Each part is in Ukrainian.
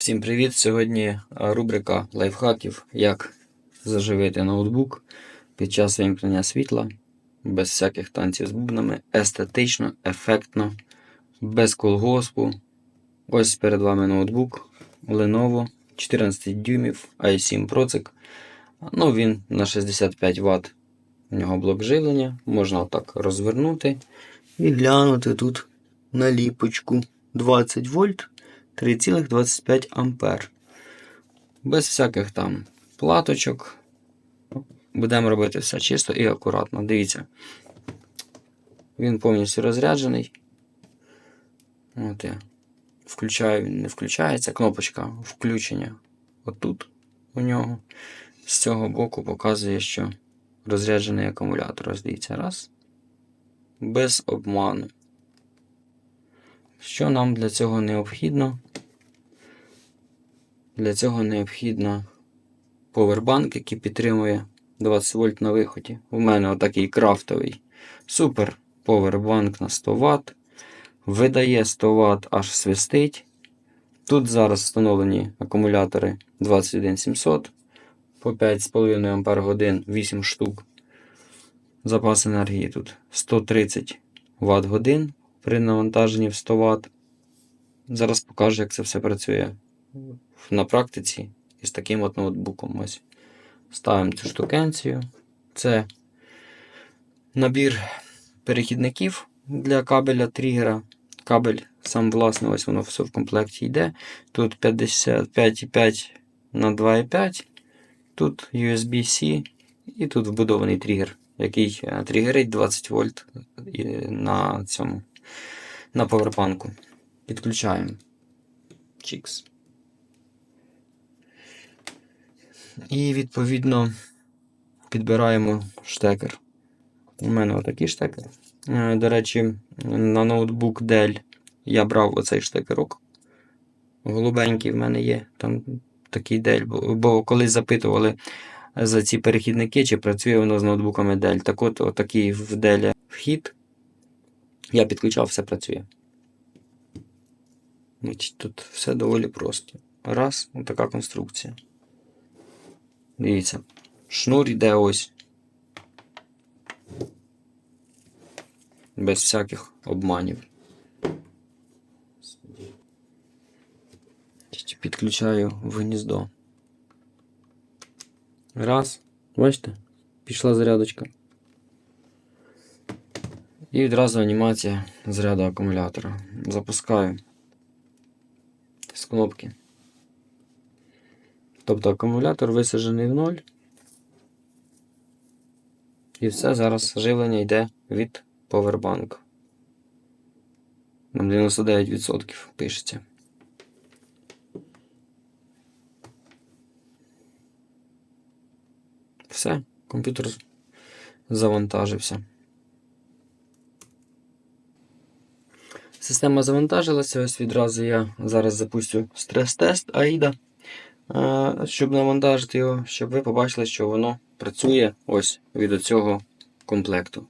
Всім привіт! Сьогодні е, рубрика лайфхаків, як заживити ноутбук під час вимкнення світла, без всяких танців з бубнами, естетично, ефектно, без колгоспу. Ось перед вами ноутбук Lenovo 14 дюймів i7 Procek. Ну, він на 65 Вт. У нього блок живлення. Можна отак розвернути і глянути тут наліпочку 20 вольт. 3,25 ампер. Без всяких там платочок. Будемо робити все чисто і акуратно. Дивіться. Він повністю розряджений. От я включаю, він не включається. Кнопочка включення отут у нього. З цього боку показує, що розряджений акумулятор. Ось дивіться, раз. Без обману. Що нам для цього необхідно? Для цього необхідно повербанк, який підтримує 20 вольт на виході. У мене отакий крафтовий супер повербанк на 100 Вт. Видає 100 Вт аж свистить. Тут зараз встановлені акумулятори 21700 по 5,5 Ампер годин 8 штук. Запас енергії тут 130 Вт годин при навантаженні в 100 Вт. Зараз покажу, як це все працює на практиці із таким от ноутбуком. Ось. Ставимо цю штукенцію. Це набір перехідників для кабеля тригера. Кабель сам власний, ось воно все в комплекті йде. Тут 55,5 на 2,5. Тут USB-C і тут вбудований тригер, який е, тригерить 20 вольт на цьому на повербанку. Підключаємо. Чікс. І відповідно підбираємо штекер. У мене отакий штекер. Е, До речі, на ноутбук Dell я брав оцей штекерок. Голубенький в мене є. Там такий Dell. Бо, бо колись запитували за ці перехідники, чи працює воно з ноутбуками Dell. Так от, отакий в Dell вхід. Я підключав, все працює. Тут все доволі просто. Раз, отака конструкція. Дивіться, шнур йде ось. Без всяких обманів. Підключаю в гніздо. Раз. Бачите? Пішла зарядочка. І відразу анімація заряду акумулятора. Запускаю з кнопки. Тобто акумулятор висаджений в ноль. І все, зараз живлення йде від Powerbank. Нам 99% пишеться. Все, комп'ютер завантажився. Система завантажилася, ось відразу я зараз запустю стрес-тест AIDA, щоб навантажити його, щоб ви побачили, що воно працює ось від цього комплекту.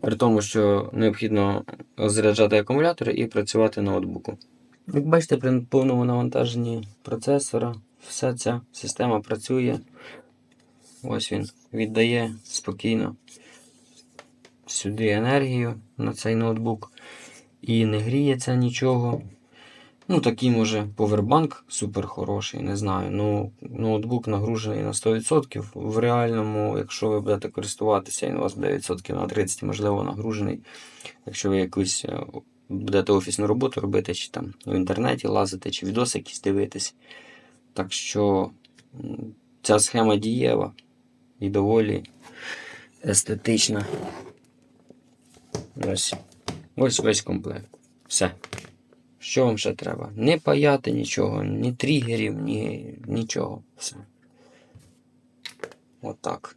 При тому, що необхідно заряджати акумулятори і працювати ноутбуку. Як бачите, при повному навантаженні процесора вся ця система працює. Ось він віддає спокійно сюди енергію на цей ноутбук. І не гріється нічого. Ну, такий може повербанк супер хороший, не знаю. Ну, ноутбук нагружений на 100%. В реальному, якщо ви будете користуватися, він у вас буде відсотків на 30, можливо, нагружений. Якщо ви якусь е, будете офісну роботу робити, чи там в інтернеті лазити, чи відоси якісь дивитись. Так що ця схема дієва і доволі естетична. Ось ось весь комплект. Все. Що вам ще треба? Не паяти нічого, ні тригерів, ні нічого. Все. Отак.